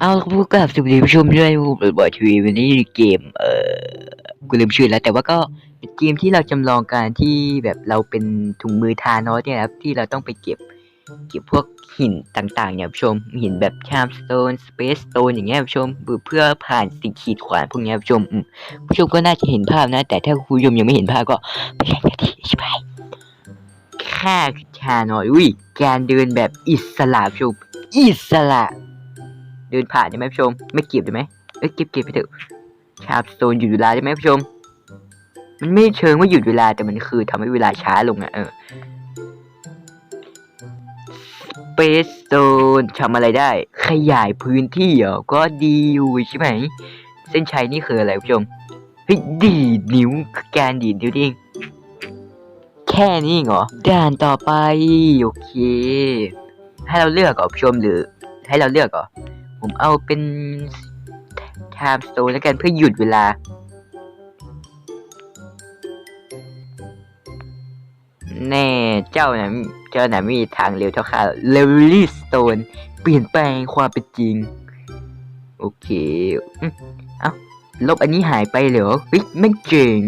เอาครับพวกกับสวัสดีผู้ชมด้วยผมบอยทีวีวันนี้เกม เอ่อกูลืมชื่อแล้ว แต่ว่าก็เป็นเกมที่เราจำลองการที่แบบเราเป็นถุงมือทานอสเนี่ยครับที่เราต้องไปเก็บ เก็บพวกหินต่างๆ เนี่ยผู้ชมหินแบบชามสโตนสเปซสโตนอย่างเงี้ยผู้ชมเพื่อผ่านสิ่งขีดขวางพวกเนี้ยผู้ชมผู้ชมก็น่าจะเห็นภาพนะ แต่ถ้าคุณผู้ชมยังไม่เห็นภาพก็ไปเล่นกันที่ใช่ไหมแค่ชานอยอุ้ยการเดินแบบอิสระผู้ชมอิสระ เดินผ่านได้ไหมผู้ชม ไม่เก็บได้ไหมเอ้ยเก็บเก็บไปเถอะชาร์ปโตนหยุดเวลาได้ไหมผู้ชม มันไม่เชิงว่าหยุดเวลาแต่มันคือทำให้เวลาช้าลงอะเออสเปซโซนทำอะไรได้ ขยายพื้นที่เหรอก็ดีอยู่ใช่ไหม เส้นชัยนี่คืออะไรผู้ชมเฮ้ยดีดนิ้วคือการดีดนิ้วเองแค่นี้เองเหรอด่านต่อไป โอเค ให้เราเลือกเหรอผู้ชมหรือ ให้เราเลือกเหรอ ผมเอาเป็นไทม์สโตนแล้วกันเพื่อหยุดเวลา แน่เจ้านะเจ้านะไม่มีทางเร็วเท่าข้าเลเวลลี่สโตนเปลี่ยนแปลงความเป็นจริง โอเคเอ้าลบอันนี้หายไปเหรอเฮ้ยไม่เจ๋ง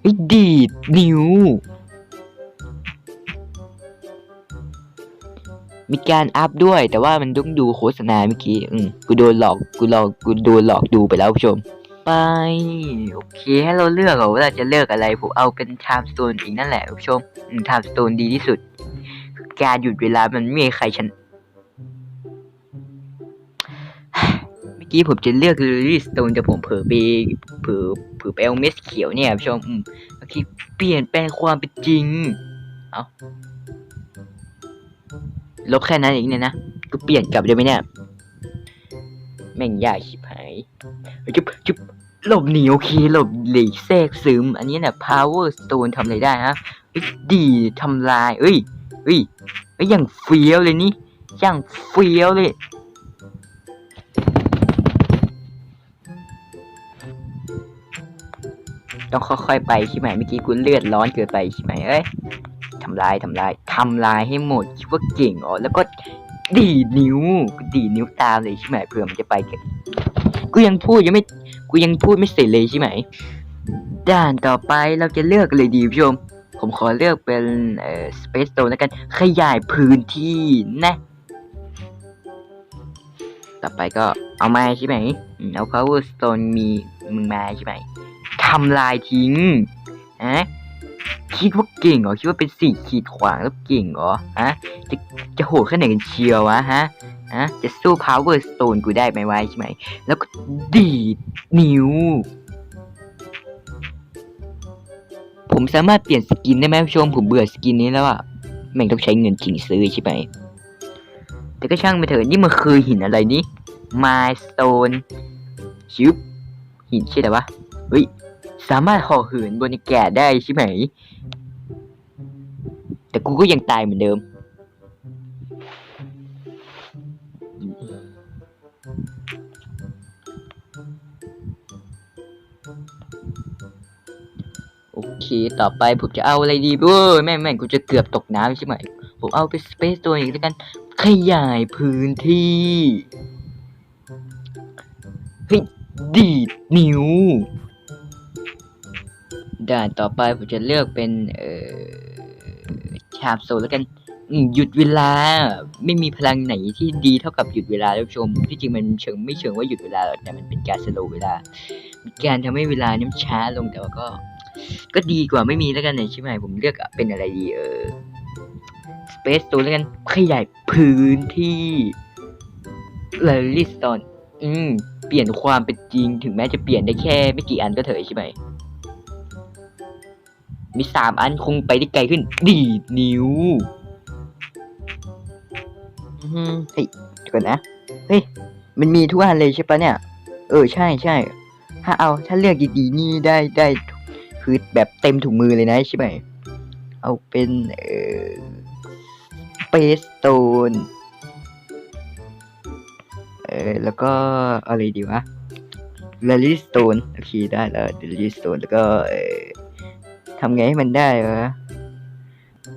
เฮ้ยดีดนิ้ว มีการอัพด้วย แต่ว่ามันต้องดูโฆษณาเมื่อกี้อืมกูโดนหลอกกูหลอกกูโดนหลอกดูไปแล้วผู้ชม ไปโอเคให้เราเลือกเหรอว่าเราจะเลือกอะไรผมเอาเป็น time stone อีกนั่นแหละผู้ชมอืม time stone ดีที่สุด การหยุดเวลามันไม่มีใครชนะเมื่อกี้ผมจะเลือก Lily Stone แต่ผมเผลอไปเผลอเผลอไปเอาเม็ดเขียวเนี่ยผู้ชมอืมโอเคเปลี่ยนแปลงความเป็นจริงเอา ลบแค่นั้นเองเนี่ยนะก็เปลี่ยนกลับได้ไหมเนี่ยแม่งยากชิบหายจุ๊บจุ๊บหลบหนีโอเคหลบหลีกแทรกซึม อันนี้เนี่ย power stone ทำอะไรได้ฮะดีทำลายเอ้ยเอ้ยเอ้อย่างเฟี้ยวเลยนี่อย่างเฟี้ยวเลยต้องค่อยๆไปใช่ไหมเมื่อกี้กูเลือดร้อนเกินไปใช่ไหมเอ้ย ทำลายทำลายทำลายให้หมดคิดว่าเก่งอ๋อแล้วก็ดีนิ้วกูดีนิ้วตามเลยใช่ไหมเผื่อมันจะไปกูยังพูดยังไม่กูยังพูดไม่เสร็จเลยใช่ไหมด่านต่อไปเราจะเลือกเลยดีผู้ชมผมขอเลือกเป็นเอ่อ space stone แล้วกันขยายพื้นที่นะต่อไปก็เอาม้ใช่ไหมอืมเอา power stone มีมึงมาใช่ไหมทำลายทิ้งฮะ คิดว่าเก่งเหรอคิดว่าเป็นสี่ขีดขวางแล้วเก่งเหรอฮะจะจะโหดแค่ไหนกันเชียววะฮะฮะจะสู้ power stone กูได้ไหมวะใช่ไหมแล้วก็ดีดนิ้ว ผมสามารถเปลี่ยนสกินได้ไหมผู้ชมผมเบื่อสกินนี้แล้วอะแม่งต้องใช้เงินจริงซื้อใช่ไหมแต่ก็ช่างไปเถอะนี่มันคือหินอะไรนี่ milestone ชิบหินใช่ไหมวะเฮ้ย สามารถห่อเหินบนอากาศได้ใช่ไหม แต่กูก็ยังตายเหมือนเดิม โอเค ต่อไปผมจะเอาอะไรดีเว้ยแม่แม่กูจะเกือบตกน้ำใช่ไหม ผมเอาไปสเปซตัวอีกแล้วกัน ขยายพื้นที่เฮ้ยดีดนิ้ว ด่านต่อไปผมจะเลือกเป็น เอ่อชาบโซแล้วกันหยุดเวลาไม่มีพลังไหนที่ดีเท่ากับหยุดเวลาแล้ชม ที่จริงมันเชิงไม่เชิงว่าหยุดเวลาหรอกแต่มันเป็นการสโลว์เวลาเป็นการทำให้เวลานี่มช้าลงแต่ว่าก็ ก็ดีกว่าไม่มีแล้วกันนะใช่ไหมผมเลือกเป็นอะไรดีเออ Space ตัวแล้วกันขยายพื้นที่เลลิสตอนอืมเปลี่ยนความเป็นจริงถึงแม้จะเปลี่ยนได้แค่ไม่กี่อันก็เถอะใช่ไหม มีสามอันคงไปได้ไกลขึ้น ดีดนิ้วอือหือเฮ้ยเดี๋ยวก่อนนะ เฮ้ย มันมีทุกอันเลยใช่ปะเนี่ย เออ ใช่ใช่ ถ้าเอา ถ้าเลือกดีๆนี่ได้ได้ คือแบบเต็มถุงมือเลยนะใช่ไหม เอาเป็น เอ่อ Space Stone เออ แล้วก็อะไรดีวะ l a l y Stone โอเค ได้แล้ว l a l y Stone แล้วก็ เออ ทำไงให้มันได้วะ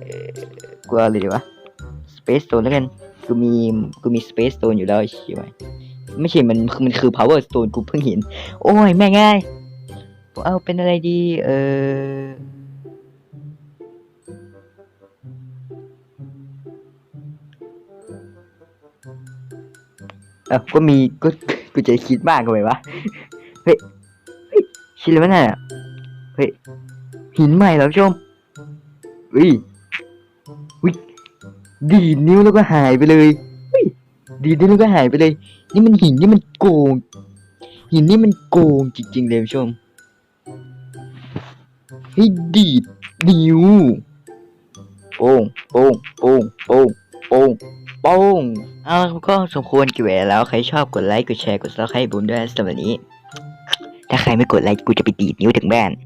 เออกลัวอะไรดีวะ Space Stone แล้วกันกูมีกูมี space stone อยู่แล้วใช่ไหมไม่ใช่มันมันคือ power stone กูเพิ่งเห็น โอ้ย แม่ง่ายเอาเป็นอะไรดี เออเอ้าก็มีก็กูจะคิดมากทำไมวะ เฮ้ย เฮ้ยชินแล้วน่ะเฮ้ย หินใหม่แล้วชมอุ้ยอุ้ยดีดนิ้วแล้วก็หายไปเลยเฮ้ยดีดนิ้วแล้วก็หายไปเลย นี่มันหินนี่มันโกง หินนี่มันโกงจริงๆเลยชมเฮ้ยดีดนิ้วโป้งโป้งโป้งโป้งโป้งโป้งเอาก็สมควรกี่เวแล้วใครชอบกดไลค์กดแชร์กดซับสไครต์บุญด้วยสำหรับวันนี้ ถ้าใครไม่กดไลค์กูจะไปดีดนิ้วถึงบ้าน